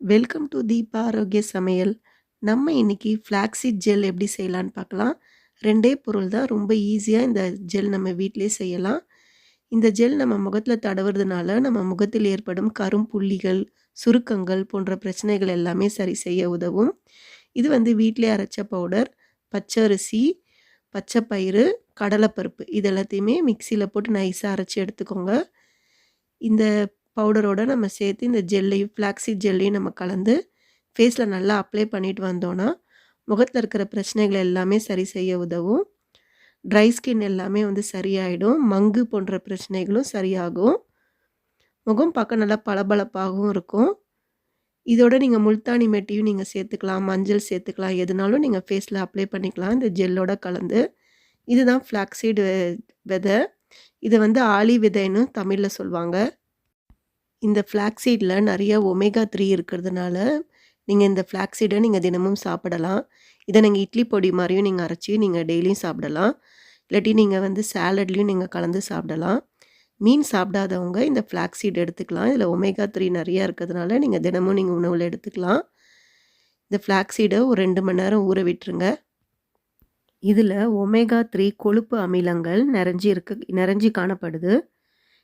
Welcome to Deepa ஆரோக்கிய சமையல் நம்ம இன்னைக்கு ஃப்ளாக்ஸீட் ஜெல் எப்படி செய்யலான்னு பார்க்கலாம். ரெண்டே பொருள் தான். ரொம்ப ஈஸியாக இந்த ஜெல் நம்ம வீட்டிலே செய்யலாம். இந்த ஜெல் நம்ம முகத்தில் தடவுறதுனால நம்ம முகத்தில் ஏற்படும் கரும்புள்ளிகள் சுருக்கங்கள் போன்ற பிரச்சனைகள் எல்லாமே சரி செய்ய உதவும். இது வந்து வீட்டிலே அரைச்ச பவுடர் பச்சரிசி பச்சை பயிறு கடலைப்பருப்பு. இது எல்லாத்தையுமே மிக்சியில் போட்டு நைஸாக அரைச்சி எடுத்துக்கோங்க. இந்த பவுடரோடு நம்ம சேர்த்து இந்த ஜெல்லையும் ஃப்ளாக்ஸீட் ஜெல்லையும் நம்ம கலந்து ஃபேஸில் நல்லா அப்ளை பண்ணிட்டு வந்தோன்னா முகத்தில் இருக்கிற பிரச்சனைகள் எல்லாமே சரி செய்ய உதவும். ட்ரை ஸ்கின் எல்லாமே வந்து சரியாயிடும். மங்கு போன்ற பிரச்சனைகளும் சரியாகும். முகம் பார்க்க நல்லா பளபளப்பாகவும் இருக்கும். இதோட நீங்கள் முல்தானி மெட்டியும் நீங்கள் சேர்த்துக்கலாம் மஞ்சள் சேர்த்துக்கலாம். எதுனாலும் நீங்கள் ஃபேஸில் அப்ளை பண்ணிக்கலாம். இந்த ஜெல்லோட கலந்து. இதுதான் ஃப்ளாக்ஸீடு விதை. இதை வந்து ஆலி விதைன்னு தமிழில் சொல்லுவாங்க. இந்த ஃப்ளாக்ஸீடில் நிறைய ஒமேகா த்ரீ இருக்கிறதுனால நீங்கள் இந்த ஃப்ளாக்ஸீடை நீங்கள் தினமும் சாப்பிடலாம். இதை நீங்கள் இட்லி பொடி மாதிரியும் நீங்கள் அரைச்சி நீங்கள் டெய்லியும் சாப்பிடலாம். இல்லாட்டி நீங்கள் வந்து சாலட்லேயும் நீங்கள் கலந்து சாப்பிடலாம். மீன் சாப்பிடாதவங்க இந்த ஃப்ளாக்ஸீட் எடுத்துக்கலாம். இதில் ஒமேகா த்ரீ நிறையா இருக்கிறதுனால நீங்கள் தினமும் நீங்கள் உணவில் எடுத்துக்கலாம். இந்த ஃப்ளாக்ஸீடை ஒரு ரெண்டு மணி நேரம் ஊற விட்டுருங்க. இதில் ஒமேகா த்ரீ கொழுப்பு அமிலங்கள் நிறைஞ்சி இருக்கு நிறைஞ்சி காணப்படுது.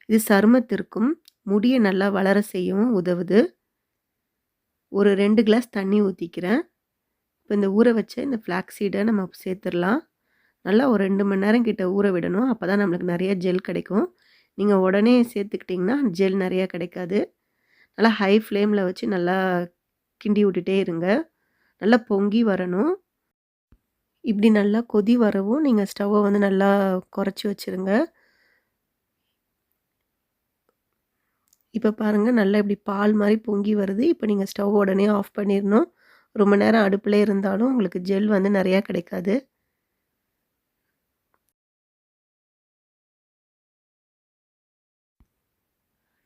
இது சருமத்திற்கும் முடியை நல்லா வளர செய்யவும் உதவுது. ஒரு ரெண்டு கிளாஸ் தண்ணி ஊற்றிக்கிறேன் இப்போ இந்த ஊற வச்ச இந்த ஃப்ளாக்ஸீடை நம்ம சேர்த்துடலாம். நல்லா ஒரு ரெண்டு மணி நேரம் கிட்ட ஊற விடணும். அப்போ தான் நம்மளுக்கு நிறையா ஜெல் கிடைக்கும். நீங்கள் உடனே சேர்த்துக்கிட்டிங்கன்னா ஜெல் நிறையா கிடைக்காது. நல்லா ஹை ஃப்ளேமில் வச்சு நல்லா கிண்டி விட்டுட்டே இருங்க. நல்லா பொங்கி வரணும். இப்படி நல்லா கொதி வரவும் நீங்கள் ஸ்டவ்வை வந்து நல்லா குறைச்சி வச்சுருங்க. இப்போ பாருங்கள் நல்லா இப்படி பால் மாதிரி பொங்கி வருது. இப்போ நீங்கள் ஸ்டவ் உடனே ஆஃப் பண்ணிடணும் ரொம்ப நேரம் அடுப்பில் இருந்தாலும் உங்களுக்கு ஜெல் வந்து நிறையா கிடைக்காது.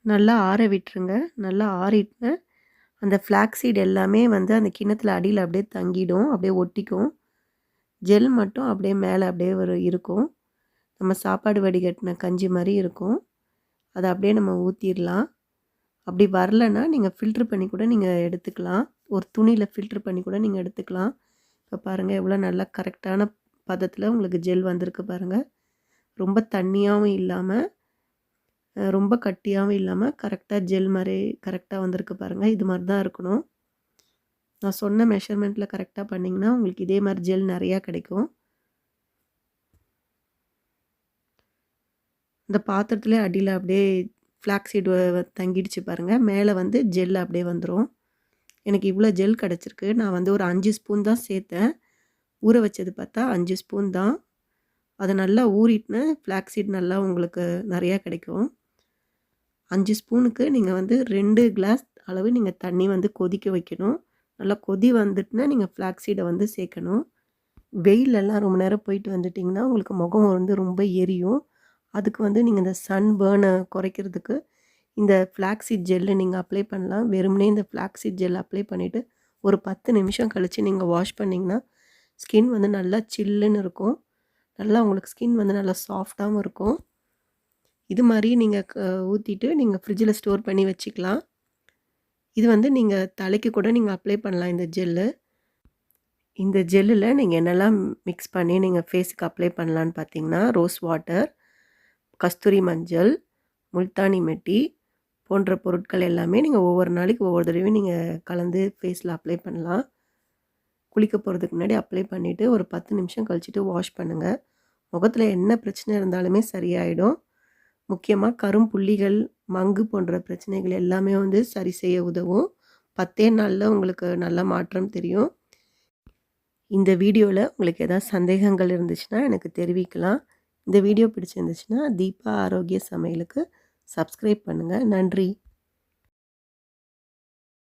நல்லா ஆற விட்டுருங்க. நல்லா ஆறிட்டு அந்த ஃப்ளாக்ஸீட் எல்லாமே வந்து அந்த கிண்ணத்தில் அடியில் அப்படியே தங்கிடும். அப்படியே ஒட்டிக்கும். ஜெல் மட்டும் அப்படியே மேலே அப்படியே ஒரு இருக்கும். நம்ம சாப்பாடு வடிகட்டின கஞ்சி மாதிரி இருக்கும். அதை அப்படியே நம்ம ஊற்றிடலாம் அப்படி வரலன்னா நீங்கள் ஃபில்ட்ரு பண்ணி கூட நீங்கள் எடுத்துக்கலாம். ஒரு துணியில் ஃபில்ட்ரு பண்ணி கூட நீங்கள் எடுத்துக்கலாம். இப்போ பாருங்கள் எவ்வளோ நல்லா கரெக்டான பதத்தில் உங்களுக்கு ஜெல் வந்திருக்கு பாருங்கள் ரொம்ப தண்ணியாகவும் இல்லாமல் ரொம்ப கட்டியாகவும் இல்லாமல் கரெக்டாக ஜெல் மாதிரி கரெக்டாக வந்திருக்கு பாருங்கள் இது மாதிரி தான் இருக்கணும். நான் சொன்ன மெஷர்மெண்ட்டில் கரெக்டாக பண்ணிங்கன்னா உங்களுக்கு இதே மாதிரி ஜெல் நிறையா கிடைக்கும். இந்த பாத்திரத்துலேயே அடியில் அப்படியே ஃப்ளாக்ஸீடு தங்கிடுச்சு பாருங்கள் மேலே வந்து ஜெல் அப்படியே வந்துடும் எனக்கு இவ்வளோ ஜெல் கிடச்சிருக்கு. நான் வந்து ஒரு அஞ்சு ஸ்பூன் தான் சேர்த்தேன். ஊற வச்சது பார்த்தா அஞ்சு ஸ்பூன் தான். அதை நல்லா ஊறிட்டுன்னு ஃப்ளாக்ஸீட் நல்லா உங்களுக்கு நிறையா கிடைக்கும். அஞ்சு ஸ்பூனுக்கு நீங்கள் வந்து ரெண்டு கிளாஸ் அளவு நீங்கள் தண்ணி வந்து கொதிக்க வைக்கணும். நல்லா கொதி வந்துட்டுனா நீங்கள் ஃப்ளாக்ஸீடை வந்து சேர்க்கணும். வெயிலெல்லாம் ரொம்ப நேரம் போயிட்டு வந்துட்டிங்கன்னா உங்களுக்கு முகம் வந்து ரொம்ப எரியும். அதுக்கு வந்து நீங்கள் இந்த சன் பேர்னை குறைக்கிறதுக்கு இந்த ஃப்ளாக்ஸீட் ஜெல்லு நீங்கள் அப்ளை பண்ணலாம். வெறுமனே இந்த ஃப்ளாக்ஸீட் ஜெல் அப்ளை பண்ணிவிட்டு ஒரு பத்து நிமிஷம் கழித்து நீங்கள் வாஷ் பண்ணிங்கன்னா ஸ்கின் வந்து நல்லா சில்லுன்னு இருக்கும். நல்லா உங்களுக்கு ஸ்கின் வந்து நல்லா சாஃப்டாகவும் இருக்கும். இது மாதிரி நீங்கள் ஊற்றிட்டு நீங்கள் ஃப்ரிட்ஜில் ஸ்டோர் பண்ணி வச்சுக்கலாம். இது வந்து நீங்கள் தலைக்கு கூட நீங்கள் அப்ளை பண்ணலாம் இந்த ஜெல்லு இந்த ஜெல்லில் நீங்கள் என்னெல்லாம் மிக்ஸ் பண்ணி நீங்கள் ஃபேஸுக்கு அப்ளை பண்ணலான்னு பார்த்தீங்கன்னா ரோஸ் வாட்டர் கஸ்தூரி மஞ்சள் முல்தானி மெட்டி போன்ற பொருட்கள் எல்லாமே நீங்கள் ஒவ்வொரு நாளைக்கு ஒவ்வொரு தடவையும் நீங்கள் கலந்து ஃபேஸில் அப்ளை பண்ணலாம். குளிக்க போகிறதுக்கு முன்னாடி அப்ளை பண்ணிவிட்டு ஒரு பத்து நிமிஷம் கழிச்சிட்டு வாஷ் பண்ணுங்கள் முகத்தில் என்ன பிரச்சனை இருந்தாலுமே சரியாயிடும். முக்கியமாக கரும்புள்ளிகள் மங்கு போன்ற பிரச்சனைகள் எல்லாமே வந்து சரி செய்ய உதவும். பத்தே நாளில் உங்களுக்கு நல்ல மாற்றம் தெரியும். இந்த வீடியோவில் உங்களுக்கு எதாவது சந்தேகங்கள் இருந்துச்சுன்னா எனக்கு தெரிவிக்கலாம். இந்த வீடியோ பிடிச்சிருந்துச்சுன்னா தீபா ஆரோக்கிய சமையலுக்கு சப்ஸ்கிரைப் பண்ணுங்கள் நன்றி.